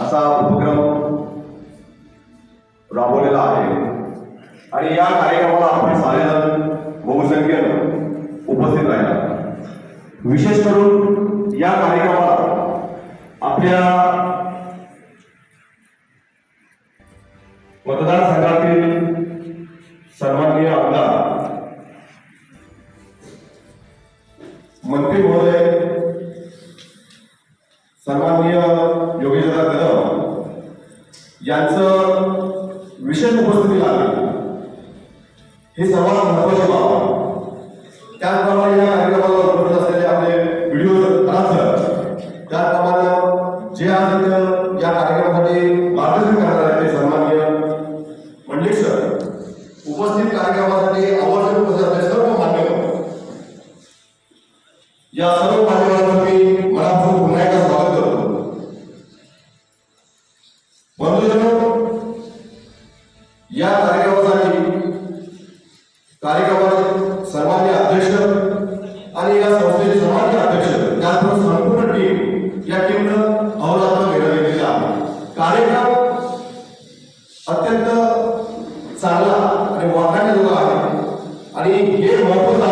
असा उपक्रम राबवलेला आहे. आणि या कार्यक्रमाला आपण सारेजण बहुसंख्येनं उपस्थित राहिला. विशेष करून या कार्यक्रमाला आपल्या मतदारसंघातील सन्माननीय आमदार मंत्री महोदय सन्माननीय योगेंद्र कदम यांचं विशेष उपस्थिती लागली. हे सर्वात महत्वाची बाब. त्याचप्रमाणे या त्याचप्रमाणे अध्यक्ष आणि या संस्थेचे सर्वांचे अध्यक्ष त्याचबरोबर संपूर्ण या टीमनं अहोरात्र निर्णय दिलेला कार्यक्रम अत्यंत चांगला आणि वाढण्याचा आहे. आणि हे महत्वाचं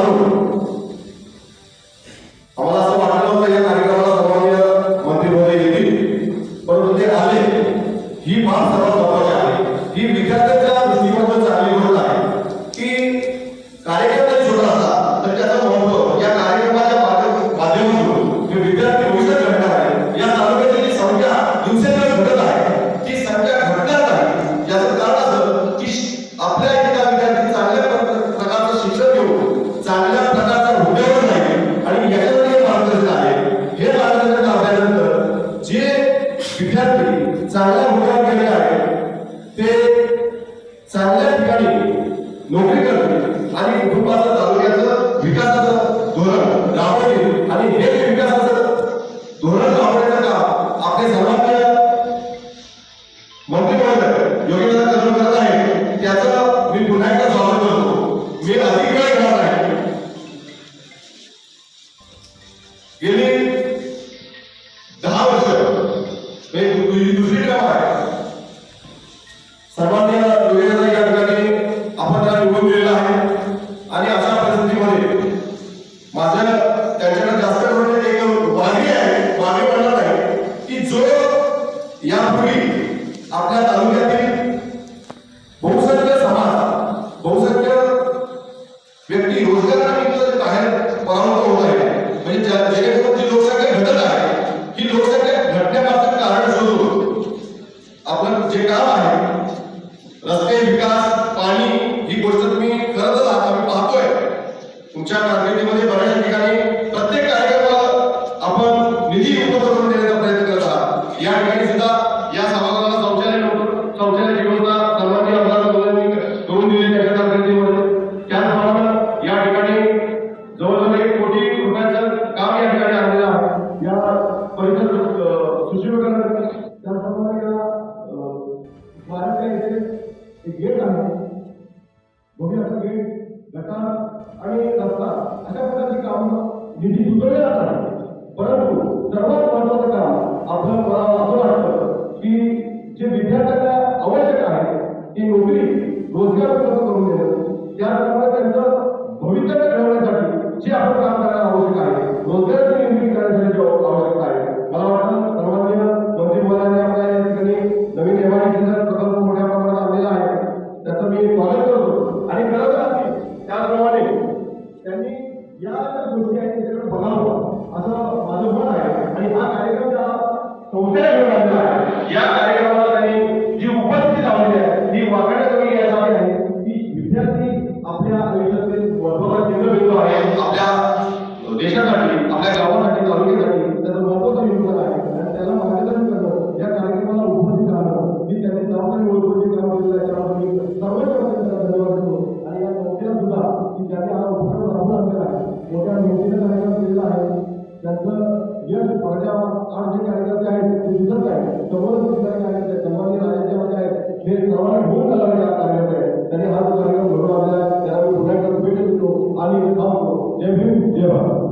विद्यार्थी चांगल्या हुद्यावर गेले आहेत ते चांगल्या ठिकाणी नोकरी करतात आणि कुटुंबाचं तालुक्याचं विकासाचं धोरण राबवतील आणि हे विकासाचं धोरण राबवण्याचं काम आपले सर्वांचे मंत्रिमंडळ करत आहे. त्याचं मी पुन्हा एकदा स्वागत करतो. मी अधिक वेळ आहे गेली Tapi, apakah tahu ya? स्वारंब्या येथे एक गेट आहे. भव्याचं गेट गटार आणि रस्ता. अशा प्रकारची कामं निधी सुचवले जात आहे कार्यक्रम केलेला आहे. त्यांचं यश पडद्यावर आज जे कार्यकर्ते आहेत ते दिसत आहे समोरच ठिकाणी आहेत संबंधित राज्यामध्ये आहेत. हे सर्वांना घेऊन चालणारे हा कार्यक्रम आहे त्यांनी हा कार्यक्रम घडून आणला त्याला मी पुन्हा एकदा भेट देतो आणि थांबतो जय भीम जय भारत.